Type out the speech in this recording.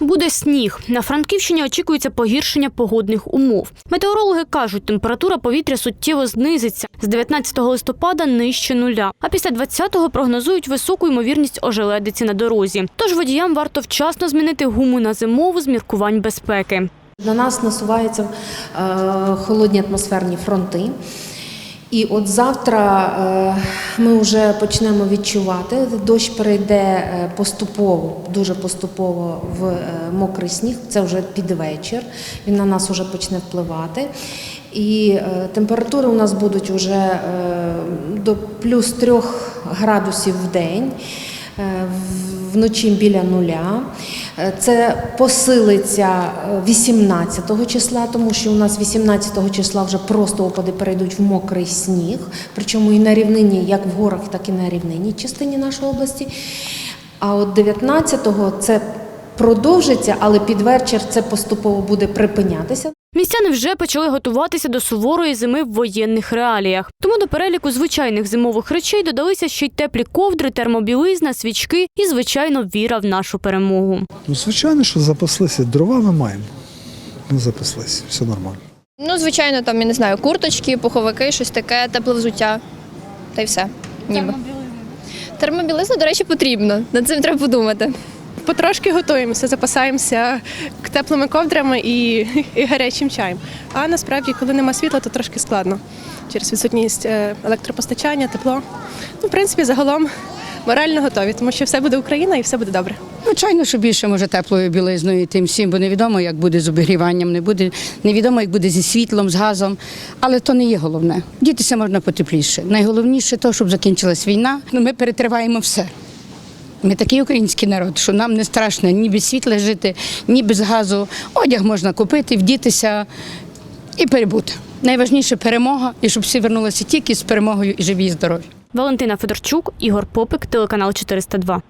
Буде сніг. На Франківщині очікується погіршення погодних умов. Метеорологи кажуть, температура повітря суттєво знизиться з 19 листопада нижче нуля. А після 20-го прогнозують високу ймовірність ожеледиці на дорозі. Тож водіям варто вчасно змінити гуму на зимову з міркувань безпеки. На нас насуваються е, холодні атмосферні фронти. І от завтра е, ми вже почнемо відчувати, дощ перейде е, поступово, дуже поступово в е, мокрий сніг. Це вже під вечір. Він на нас вже почне впливати. І температури у нас будуть вже до плюс трьох градусів в день. Вночі біля нуля. Е, Це посилиться е, 18 числа, тому що у нас 18 числа вже просто опади перейдуть в мокрий сніг, причому і на рівнині, як в горах, так і на рівнині частині нашої області. А от 19-го це продовжиться, але під вечір це поступово буде припинятися. Містяни вже почали готуватися до суворої зими в воєнних реаліях. Тому до переліку звичайних зимових речей додалися ще й теплі ковдри, термобілизна, свічки і, звичайно, віра в нашу перемогу. Ну, звичайно, що запаслися. Дрова ми маємо. Ми запаслися, все нормально. Ну, звичайно, там, я не знаю, курточки, пуховики, щось таке, тепле взуття. Та й все. Ніби. Термобілизна, до речі, потрібно. Над цим треба подумати. Потрошки готуємося, запасаємося теплими ковдрами і, і гарячим чаєм. А насправді, коли нема світла, то трошки складно через відсутність е, електропостачання, тепло. Ну, в принципі, загалом морально готові, тому що все буде Україна і все буде добре. Звичайно, що більше може теплою білизною тим всім, бо невідомо, як буде з обігріванням, не буде, невідомо, як буде зі світлом, з газом. Але то не є головне. Дітися можна потепліше. Найголовніше то, щоб закінчилась війна. Ну, ми перетриваємо все. Ми такий український народ, що нам не страшно ні без світла жити, ні без газу. Одяг можна купити, вдітися і перебути. Найважніше перемога, і щоб всі вернулися тільки з перемогою і живі, і здорові. Валентина Федорчук, Ігор Попик, телеканал 402.